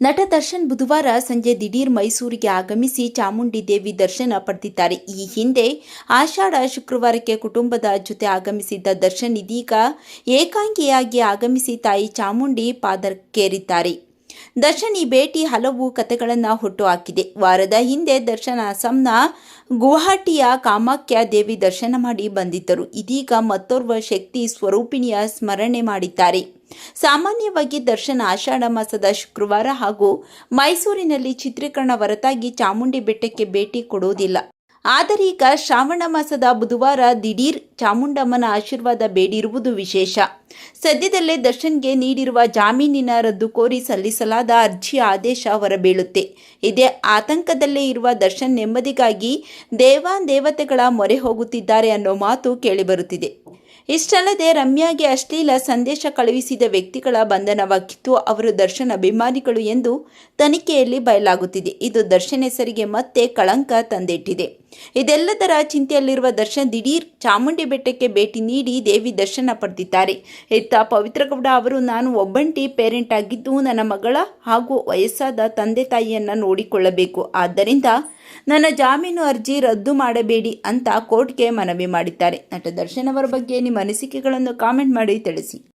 ನಟ ದರ್ಶನ್ ಬುಧವಾರ ಸಂಜೆ ದಿಢೀರ್ ಮೈಸೂರಿಗೆ ಆಗಮಿಸಿ ಚಾಮುಂಡಿ ದೇವಿ ದರ್ಶನ ಪಡೆದಿದ್ದಾರೆ. ಈ ಹಿಂದೆ ಆಷಾಢ ಶುಕ್ರವಾರಕ್ಕೆ ಕುಟುಂಬದ ಜೊತೆ ಆಗಮಿಸಿದ್ದ ದರ್ಶನ್ ಇದೀಗ ಏಕಾಂಗಿಯಾಗಿ ಆಗಮಿಸಿ ತಾಯಿ ಚಾಮುಂಡಿ ಪಾದಕ್ಕೇರಿದ್ದಾರೆ. ದರ್ಶನ್ ಈ ಭೇಟಿ ಹಲವು ಕಥೆಗಳನ್ನು ಹುಟ್ಟುಹಾಕಿದೆ. ವಾರದ ಹಿಂದೆ ದರ್ಶನ್ ಅಸ್ಸಾಂನ ಗುವಾಹಟಿಯ ಕಾಮಾಖ್ಯ ದೇವಿ ದರ್ಶನ ಮಾಡಿ ಬಂದಿದ್ದರು. ಇದೀಗ ಮತ್ತೋರ್ವ ಶಕ್ತಿ ಸ್ವರೂಪಿಣಿಯ ಸ್ಮರಣೆ ಮಾಡಿದ್ದಾರೆ. ಸಾಮಾನ್ಯವಾಗಿ ದರ್ಶನ್ ಆಷಾಢ ಮಾಸದ ಶುಕ್ರವಾರ ಹಾಗೂ ಮೈಸೂರಿನಲ್ಲಿ ಚಿತ್ರೀಕರಣ ಹೊರತಾಗಿ ಚಾಮುಂಡಿ ಬೆಟ್ಟಕ್ಕೆ ಭೇಟಿ ಕೊಡುವುದಿಲ್ಲ. ಆದರೆ ಈಗ ಶ್ರಾವಣ ಮಾಸದ ಬುಧವಾರ ದಿಢೀರ್ ಚಾಮುಂಡಮ್ಮನ ಆಶೀರ್ವಾದ ಬೇಡಿರುವುದು ವಿಶೇಷ. ಸದ್ಯದಲ್ಲೇ ದರ್ಶನ್ಗೆ ನೀಡಿರುವ ಜಾಮೀನಿನ ರದ್ದು ಕೋರಿ ಸಲ್ಲಿಸಲಾದ ಅರ್ಜಿ ಆದೇಶ ಹೊರಬೀಳುತ್ತೆ. ಇದೇ ಆತಂಕದಲ್ಲೇ ಇರುವ ದರ್ಶನ್ ನೆಮ್ಮದಿಗಾಗಿ ದೇವಾನ್ ದೇವತೆಗಳ ಮೊರೆ ಹೋಗುತ್ತಿದ್ದಾರೆ ಅನ್ನೋ ಮಾತು ಕೇಳಿಬರುತ್ತಿದೆ. ಇಷ್ಟಲ್ಲದೆ ರಮ್ಯಾಗೆ ಅಶ್ಲೀಲ ಸಂದೇಶ ಕಳುಹಿಸಿದ ವ್ಯಕ್ತಿಗಳ ಬಂಧನವಾಗಿತ್ತು. ಅವರು ದರ್ಶನ ಅಭಿಮಾನಿಗಳು ಎಂದು ತನಿಖೆಯಲ್ಲಿ ಬಯಲಾಗುತ್ತಿದೆ. ಇದು ದರ್ಶನ್ ಹೆಸರಿಗೆ ಮತ್ತೆ ಕಳಂಕ ತಂದಿಟ್ಟಿದೆ. ಇದೆಲ್ಲದರ ಚಿಂತೆಯಲ್ಲಿರುವ ದರ್ಶನ್ ದಿಢೀರ್ ಚಾಮುಂಡಿ ಬೆಟ್ಟಕ್ಕೆ ಭೇಟಿ ನೀಡಿ ದೇವಿ ದರ್ಶನ ಪಡೆದಿದ್ದಾರೆ. ಇತ್ತ ಪವಿತ್ರಗೌಡ ಅವರು, ನಾನು ಒಬ್ಬಂಟಿ ಪೇರೆಂಟ್ ಆಗಿದ್ದು, ನನ್ನ ಮಗಳ ಹಾಗೂ ವಯಸ್ಸಾದ ತಂದೆ ತಾಯಿಯನ್ನು ನೋಡಿಕೊಳ್ಳಬೇಕು. ಆದ್ದರಿಂದ ನನ್ನ ಜಾಮೀನು ಅರ್ಜಿ ರದ್ದು ಮಾಡಬೇಡಿ ಅಂತ ಕೋರ್ಟ್ಗೆ ಮನವಿ ಮಾಡಿದ್ದಾರೆ. ನಟ ದರ್ಶನ್ ಅವರ ಬಗ್ಗೆ ನಿಮ್ಮ ಅನಿಸಿಕೆಗಳನ್ನು ಕಾಮೆಂಟ್ ಮಾಡಿ ತಿಳಿಸಿ.